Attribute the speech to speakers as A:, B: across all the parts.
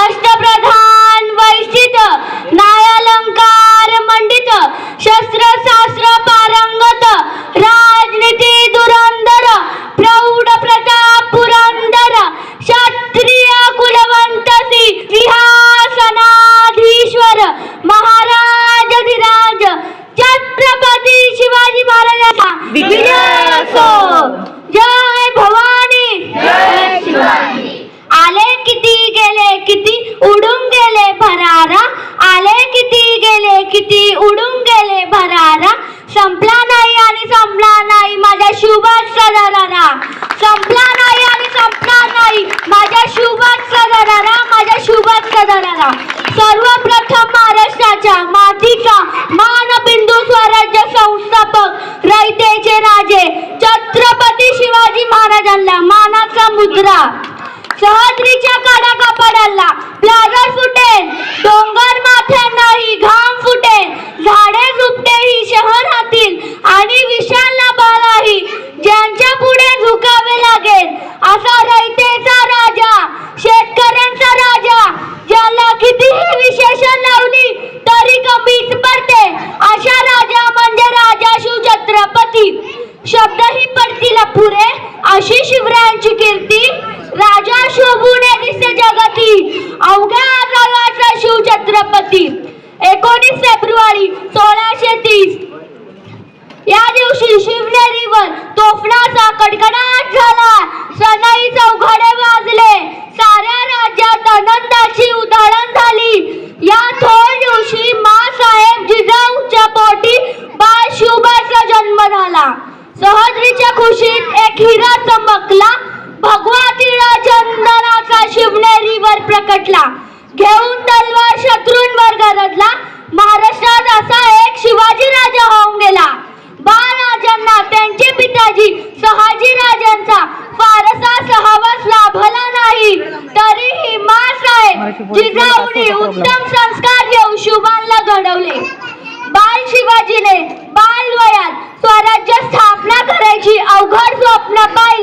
A: আর गेले किती? उडून गेले भरारा. आले किती? गेले किती? उडून गेले भरारा. संपला नाही आणि संपला नाही माझ्या शुभात सदारारा संपला नाही आणि संपला नाही माझ्या शुभात सदारारा माझ्या शुभात सदारारा सर्वप्रथम महाराष्ट्राच्या मातीचा मानबिंदू स्वराज्य संस्थापक रयतेचे राजे छत्रपती शिवाजी महाराजांना मानाचा मुद्रा. सह्याद्रीच्या काडा कपाडाला प्लाझर फुटेल. डोंगर माथ्यांनाही घाम फुटेल. झाडे झुपटे ही शहरातील आणि विशाल बालाही ज्यांच्या पुढे झुकावे लागेल असा रयतेचा राजा शेतकऱ्यांचा राजा ज्याला कितीही विशेषण लावली तरी कमीच पडते. अशा राजा म्हणजे राजा शिवछत्रपती शब्दही पडतील पुरे अशी शिवरायांची कीर्ती राजा शोभूने दिसे जगती अवघ्या जगाचा शिवछत्रपती. एकोणीस फेब्रुवारी सोळाशे तीस. या दिवशी शिवनेरीवर तोफणाचा कडकडाट झाला. सनई चौघडे वाजले. साऱ्या राज्यात आनंदाची उधळण झाली. या थोर दिवशी मासाहेब जिजाऊच्या पोटी बाळ शिवबाचा जन्म झाला. सहद्रीच्या खुशीत एक हिरा चमकला. प्रकटला घेऊन तलवार शत्रूंवर गरजला महाराष्ट्रात असा एक शिवाजी राजा होऊन गेला. बाळराजांना त्यांचे पिताजी शहाजी राजांचा फारसा सहवास लाभला नाही. तरीही मासाहेब जिजाऊने उत्तम संस्कार देऊन शुभांना घडवले. बाल शिवाजीने बाल वयात स्वराज्य स्थापना करायची अवघड स्वप्न पाहिले.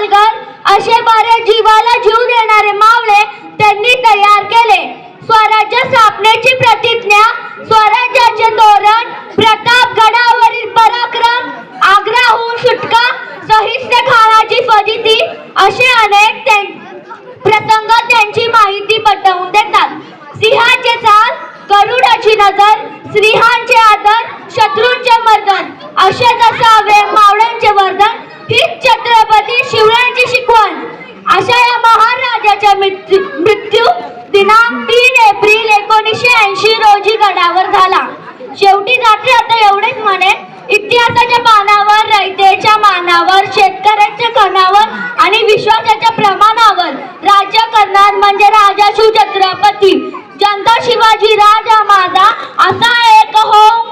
A: पालघर असे बरे जीवाला जीव देणारे मावळे त्यांनी तयार केले. स्वराज्य स्थापनेची प्रतिज्ञा स्वराज्याचे धोरण प्रताप गडावरील पराक्रम आग्राहून सुटका सहिष्ण खानाची फजिती असे अनेक प्रसंग त्यांची माहिती पटवून देतात. सिंहाचे चाल गरुडाची नजर स्त्रियांचे आदर शत्रूंचे मर्दन असे असावे मावळ्यांचे वर्धन हीच छत्रपती शिवरायांची शिकवण. अशा या महाराजाच्या मृत्यू मृत्यू दिनांक तीन एप्रिल एकोणीसशे ऐंशी रोजी गडावर झाला. शेवटी जाते आता एवढेच म्हणे इतिहासाच्या पानावर रयतेच्या मानावर शेतकऱ्यांच्या कणावर आणि विश्वासाच्या प्रमाणावर राज्य करणार म्हणजे राजा शिवछत्रपती जनता शिवाजी राजा माझा असा एक होम